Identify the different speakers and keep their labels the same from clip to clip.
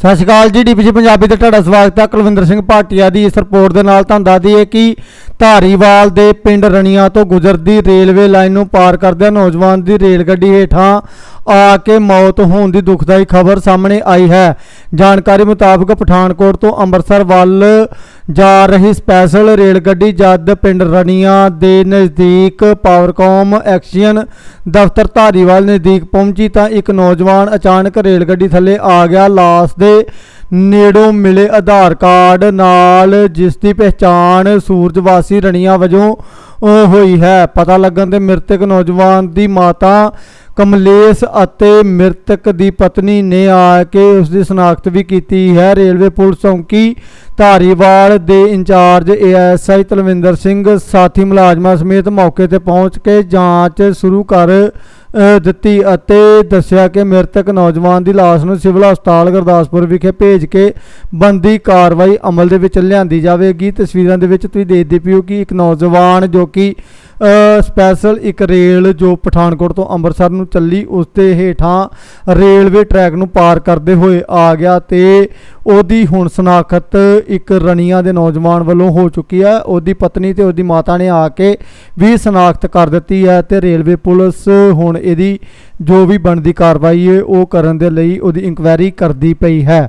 Speaker 1: ਸਤਿ ਸ਼੍ਰੀ ਅਕਾਲ ਜੀ, ਡੀਪੀਸੀ ਪੰਜਾਬੀ ਤੇ ਤੁਹਾਡਾ ਸਵਾਗਤ ਹੈ ਕੁਲਵਿੰਦਰ ਸਿੰਘ ਭਾਟੀਆ ਦੀ। ਇਸ ਰਿਪੋਰਟ ਦੇ ਨਾਲ ਤੁਹਾਨੂੰ ਦੱਸਦੀ ਹੈ ਕਿ ਧਾਰੀਵਾਲ ਦੇ ਪਿੰਡ ਰਣੀਆਂ ਤੋਂ ਗੁਜ਼ਰਦੀ ਰੇਲਵੇ ਲਾਈਨ ਨੂੰ ਪਾਰ ਕਰਦਿਆਂ ਨੌਜਵਾਨ ਦੀ ਰੇਲ ਗੱਡੀ ਹੇਠਾਂ ਆ ਕੇ ਮੌਤ ਹੋਣ ਦੀ ਦੁਖਦਾਈ ਖਬਰ ਸਾਹਮਣੇ ਆਈ ਹੈ। ਜਾਣਕਾਰੀ ਮੁਤਾਬਕ ਪਠਾਨਕੋਟ ਤੋਂ ਅੰਮ੍ਰਿਤਸਰ ਵੱਲ ਜਾ ਰਹੀ ਸਪੈਸ਼ਲ ਰੇਲ ਗੱਡੀ ਜਦ ਪਿੰਡ ਰਣੀਆਂ ਦੇ ਨਜ਼ਦੀਕ ਪਾਵਰਕੌਮ ਐਕਸੀਅਨ ਦਫ਼ਤਰ ਧਾਰੀਵਾਲ ਨਜ਼ਦੀਕ ਪਹੁੰਚੀ ਤਾਂ ਇੱਕ ਨੌਜਵਾਨ ਅਚਾਨਕ ਰੇਲ ਗੱਡੀ ਥੱਲੇ ਆ ਗਿਆ। ਲਾਸ਼ ਦੇ ਨੇੜੋਂ ਮਿਲੇ ਆਧਾਰ ਕਾਰਡ ਨਾਲ ਜਿਸ ਦੀ ਪਹਿਚਾਣ ਸੂਰਜਵਾਸੀ ਰਣੀਆਂ ਵਜੋਂ ਹੋਈ ਹੈ। ਪਤਾ ਲੱਗਣ ਤੇ ਮ੍ਰਿਤਕ ਨੌਜਵਾਨ ਦੀ ਮਾਤਾ ਕਮਲੇਸ਼ ਅਤੇ ਮ੍ਰਿਤਕ ਦੀ ਪਤਨੀ ਨੇ ਆ ਕੇ ਉਸ ਦੀ ਸ਼ਨਾਖਤ ਵੀ ਕੀਤੀ ਹੈ। ਰੇਲਵੇ ਪੁਲਿਸ ਚੌਂਕੀ ਧਾਰੀਵਾਲ ਦੇ ਇੰਚਾਰਜ ਏਐਸਆਈ ਤਲਵਿੰਦਰ ਸਿੰਘ, ਸਾਥੀ ਮੁਲਾਜ਼ਮਾਂ ਸਮੇਤ ਮੌਕੇ ਤੇ ਪਹੁੰਚ ਕੇ ਜਾਂਚ ਸ਼ੁਰੂ ਕਰ ਦਿੱਤੀ ਅਤੇ ਦੱਸਿਆ ਕਿ ਮ੍ਰਿਤਕ ਨੌਜਵਾਨ ਦੀ ਲਾਸ਼ ਨੂੰ ਸਿਵਲ ਹਸਪਤਾਲ ਗੁਰਦਾਸਪੁਰ ਵਿਖੇ ਭੇਜ ਕੇ ਬੰਦੀ ਕਾਰਵਾਈ ਅਮਲ ਦੇ ਵਿੱਚ ਲਿਆਂਦੀ ਜਾਵੇਗੀ। ਤਸਵੀਰਾਂ ਦੇ ਵਿੱਚ ਤੁਸੀਂ ਦੇਖਦੇ ਪਿਓ ਕਿ ਇੱਕ ਨੌਜਵਾਨ ਜੋ ਕਿ ਸਪੈਸ਼ਲ ਇੱਕ ਰੇਲ ਜੋ ਪਠਾਨਕੋਟ ਤੋਂ ਅੰਮ੍ਰਿਤਸਰ ਨੂੰ ਚੱਲੀ, ਉਸ ਦੇ ਹੇਠਾਂ ਰੇਲਵੇ ਟਰੈਕ ਨੂੰ ਪਾਰ ਕਰਦੇ ਹੋਏ ਆ ਗਿਆ ਤੇ ਉਹਦੀ ਹੁਣ ਸ਼ਨਾਖਤ ਇੱਕ ਰਣੀਆਂ ਦੇ ਨੌਜਵਾਨ ਵੱਲੋਂ ਹੋ ਚੁੱਕੀ ਹੈ। ਉਹਦੀ ਪਤਨੀ ਤੇ ਉਹਦੀ ਮਾਤਾ ਨੇ ਆ ਕੇ ਵੀ ਸ਼ਨਾਖਤ ਕਰ ਦਿੱਤੀ ਹੈ ਤੇ ਰੇਲਵੇ ਪੁਲਿਸ ਹੁਣ ਇਹਦੀ ਜੋ ਵੀ ਬਣਦੀ ਕਾਰਵਾਈ ਹੈ, ਉਹ ਕਰਨ ਦੇ ਲਈ ਉਹਦੀ ਇਨਕੁਆਇਰੀ ਕਰਦੀ ਪਈ ਹੈ।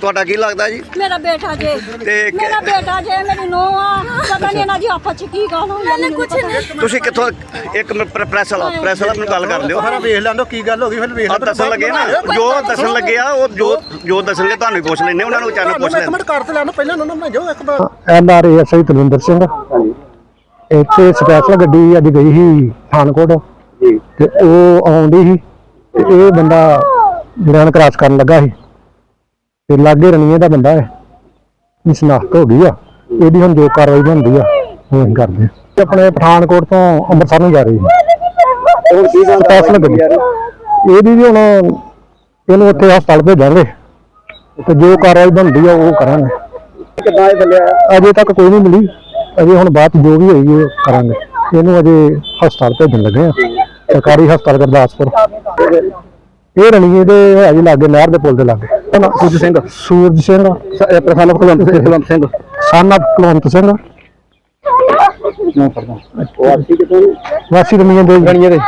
Speaker 2: ਤੁਹਾਡਾ ਕੀ ਲੱਗਦਾ ਜੀ?
Speaker 3: ਮੇਰਾ ਬੇਟਾ ਜੇ।
Speaker 2: ਤੇ ਮੇਰਾ
Speaker 3: ਬੇਟਾ ਜੇ ਮੇਰੀ ਨੂੰਹ ਆ। ਪਤਾ ਨਹੀਂ ਇਹਨਾਂ ਦੀ ਆਪਸ ਚ ਕੀ ਗੱਲ ਹੋਈ ਮੈਨੂੰ ਕੁਝ ਨਹੀਂ।
Speaker 2: ਤੁਸੀਂ ਕਿੱਥੋਂ ਇੱਕ ਮਿੰਟ ਪ੍ਰੈਸ ਵਾਲਾ ਪ੍ਰੈਸ ਵਾਲਾ ਨੂੰ ਗੱਲ ਕਰ ਲਿਓ
Speaker 4: ਸਾਰਾ ਵੇਖ ਲੈਂਦੋ ਕੀ ਗੱਲ ਹੋ ਗਈ ਫਿਰ ਵੇਖ
Speaker 2: ਦੱਸਣ ਲੱਗੇ ਨਾ ਜੋ ਦੱਸਣ ਲੱਗੇ ਆ ਉਹ ਜੋ ਜੋ ਦੱਸਣਗੇ ਤੁਹਾਨੂੰ ਹੀ ਪੁੱਛ ਲੈਣੇ ਉਹਨਾਂ ਨੂੰ ਚਾਹੇ ਪੁੱਛ ਲੈਣ
Speaker 4: ਕਮੈਂਟ ਕਰ ਤੇ ਲੈਣਾ ਪਹਿਲਾਂ ਉਹਨਾਂ ਨੂੰ ਭੇਜੋ ਇੱਕ ਵਾਰ
Speaker 5: M R S I Talwinder Singh. ਇੱਥੇ ਸਪੈਸ਼ਲ ਗੱਡੀ ਅੱਜ ਗਈ ਸੀ ਪਠਾਨਕੋਟ। ਤੇ ਉਹ ਆਉਂਦੀ ਸੀ ਤੇ ਇਹ ਬੰਦਾ ਜਿਹੜਾ ਕਰਾਸ ਕਰਨ ਲੱਗਾ ਸੀ। ਤੇ ਲਾਗੇ ਰਣੀਏ ਦਾ ਬੰਦਾ ਹੈ। ਇਹ ਸ਼ਨਾਖਤ ਹੋ ਗਈ ਆ। ਇਹਦੀ ਹੁਣ ਜੋ ਕਾਰਵਾਈ ਬਣਦੀ ਆ ਉਹ ਅਸੀਂ ਕਰਦੇ ਆ। ਤੇ ਆਪਣੇ ਪਠਾਨਕੋਟ ਤੋਂ ਅੰਮ੍ਰਿਤਸਰ ਨੂੰ ਜਾ ਰਹੀ ਸੀ ਹੁਣ ਕੀ ਗੱਲ ਸਪੈਸ਼ਲ ਗੱਡੀ। ਇਹਦੀ ਵੀ ਹੁਣ ਇਹਨੂੰ ਉੱਥੇ ਹਸਪਤਾਲ ਭੇਜਾਂਗੇ। ਤੇ ਜੋ ਕਾਰਵਾਈ ਬਣਦੀ ਆ ਉਹ ਕਰਾਂਗੇ।
Speaker 4: ਕਿੱਦਾਂ ਇਹ ਚੱਲਿਆ?
Speaker 5: ਅਜੇ ਤੱਕ ਕੋਈ ਨਹੀਂ ਮਿਲੀ। ਅਜੇ ਹੁਣ ਬਾਅਦ 'ਚ ਜੋ ਵੀ ਹੋਈ ਉਹ ਕਰਾਂਗੇ। ਇਹਨੂੰ ਅਜੇ ਹਸਪਤਾਲ ਭੇਜਣ ਲੱਗੇ ਆ। ਸਰਕਾਰੀ ਹਸਪਤਾਲ ਗੁਰਦਾਸਪੁਰ। ਇਹ ਰਣੀਏ ਦੇ ਅਜੇ ਲਾਗੇ ਨਹਿਰ ਦੇ ਪੁਲ ਦੇ ਲਾਗੇ। ਸੂਰਜ ਸਿੰਘ। ਸੂਰਜ ਸਿੰਘ। ਪ੍ਰਧਾਨ ਕੁਲਵੰਤ ਸਿੰਘ ਕੁਲਵੰਤ ਸਿੰਘ। ਸਨ ਕੁਲਵੰਤ ਸਿੰਘ। ਵਾਸੀ ਰਣੀਏ ਦੇ ਰਣੀਏ ਦੇ।